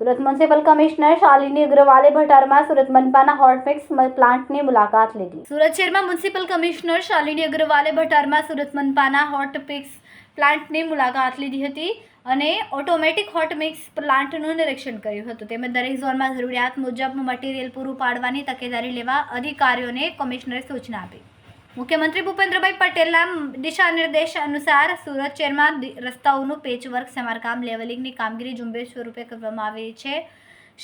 Surat municipal commissioner Shalini અગ્રવાલે ભટારમાં સુરત મનપાના હોટમિક્સ પ્લાન્ટની મુલાકાત લીધી. સુરત શહેરમાં મ્યુનિસિપલ કમિશનર શાલિની અગ્રવાલે ભટારમાં સુરત મનપાના હોટમિક્સ પ્લાન્ટની મુલાકાત લીધી હતી અને ઓટોમેટિક હોટમિક્સ પ્લાન્ટનું નિરીક્ષણ કર્યું હતું. તેમજ દરેક ઝોનમાં જરૂરિયાત મુજબ મટીરિયલ પૂરું પાડવાની તકેદારી લેવા અધિકારીઓને કમિશનરે સૂચના આપી. મુખ્યમંત્રી ભૂપેન્દ્રભાઈ પટેલના દિશા નિર્દેશ અનુસાર સુરત શહેરમાં રસ્તાઓનું પેચવર્ક, સમારકામ, લેવલિંગની કામગીરી ઝુંબેશ સ્વરૂપે કરવામાં આવી છે.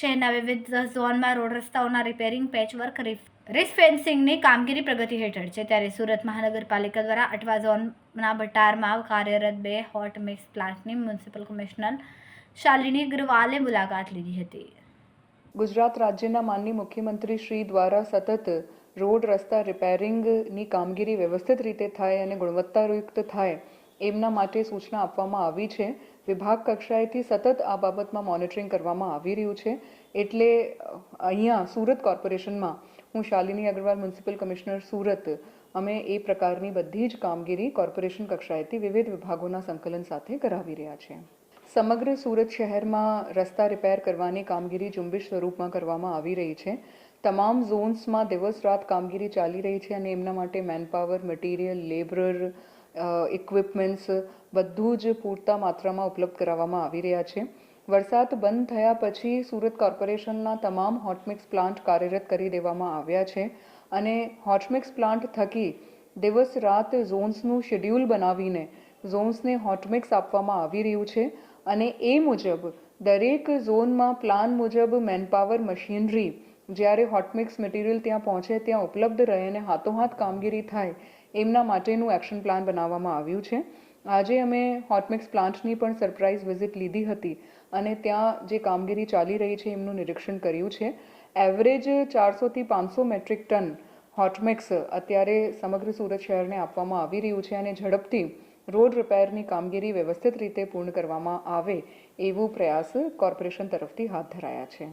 શહેરના વિવિધ ઝોનમાં રોડ રસ્તાઓના રિપેરિંગ, પેચવર્ક રિફેન્સિંગની કામગીરી પ્રગતિ હેઠળ છે. ત્યારે સુરત મહાનગરપાલિકા દ્વારા અટવા ઝોનના ભટારમાં કાર્યરત બે હોટ મિક્સ પ્લાન્ટની મ્યુનિસિપલ કમિશનર શાલિની અગ્રવાલે મુલાકાત લીધી હતી. ગુજરાત રાજ્યના માનની મુખ્યમંત્રી શ્રી દ્વારા સતત રોડ રસ્તા રિપેરિંગની કામગીરી વ્યવસ્થિત રીતે થાય અને ગુણવત્તાયુક્ત થાય, એમના માટે સૂચના આપવામાં આવી છે. વિભાગ કક્ષાએથી સતત આ બાબતમાં મોનિટરિંગ કરવામાં આવી રહ્યું છે. એટલે અહીંયા સુરત કોર્પોરેશનમાં હું શાલિની અગ્રવાલ, મ્યુનિસિપલ કમિશનર સુરત, અમે એ પ્રકારની બધી જ કામગીરી કોર્પોરેશન કક્ષાએથી વિવિધ વિભાગોના સંકલન સાથે કરાવી રહ્યા છીએ સમગ્ર સુરત શહેરમાં રસ્તા રિપેર કરવાની કામગીરી ઝુંબેશ સ્વરૂપમાં કરવામાં આવી રહી છે. તમામ ઝોન્સમાં દિવસ રાત કામગીરી ચાલી રહી છે અને એમના માટે મેનપાવર મટીરિયલ લેબરર ઇક્વિપમેન્ટ્સ બધું જ પૂરતા માત્રામાં ઉપલબ્ધ કરાવવામાં આવી રહ્યા છે. વરસાદ બંધ થયા પછી સુરત કોર્પોરેશનના તમામ હોટમિક્સ પ્લાન્ટ કાર્યરત કરી દેવામાં આવ્યા છે અને હોટમિક્સ પ્લાન્ટ થકી દિવસ રાત ઝોન્સનું શેડ્યુલ બનાવીને ઝોન્સને હોટમિક્સ આપવામાં આવી રહ્યું છે અને એ મુજબ દરેક ઝોનમાં પ્લાન મુજબ મેનપાવર મશીનરી જ્યારે હોટમિક્સ મટીરિયલ ત્યાં પહોંચે, ત્યાં ઉપલબ્ધ રહે અને હાથોહાથ કામગીરી થાય, એમના માટેનું એક્શન પ્લાન બનાવવામાં આવ્યું છે. આજે અમે હોટમિક્સ પ્લાન્ટની પણ સરપ્રાઇઝ વિઝિટ લીધી હતી અને ત્યાં જે કામગીરી ચાલી રહી છે, એમનું નિરીક્ષણ કર્યું છે. એવરેજ ચારસોથી પાંચસો મેટ્રિક ટન હોટમિક્સ અત્યારે સમગ્ર સુરત શહેરને આપવામાં આવી રહ્યું છે અને ઝડપથી રોડ રિપેરની કામગીરી વ્યવસ્થિત રીતે પૂર્ણ કરવામાં આવે, એવું પ્રયાસ કોર્પોરેશન તરફથી હાથ ધરાયા છે.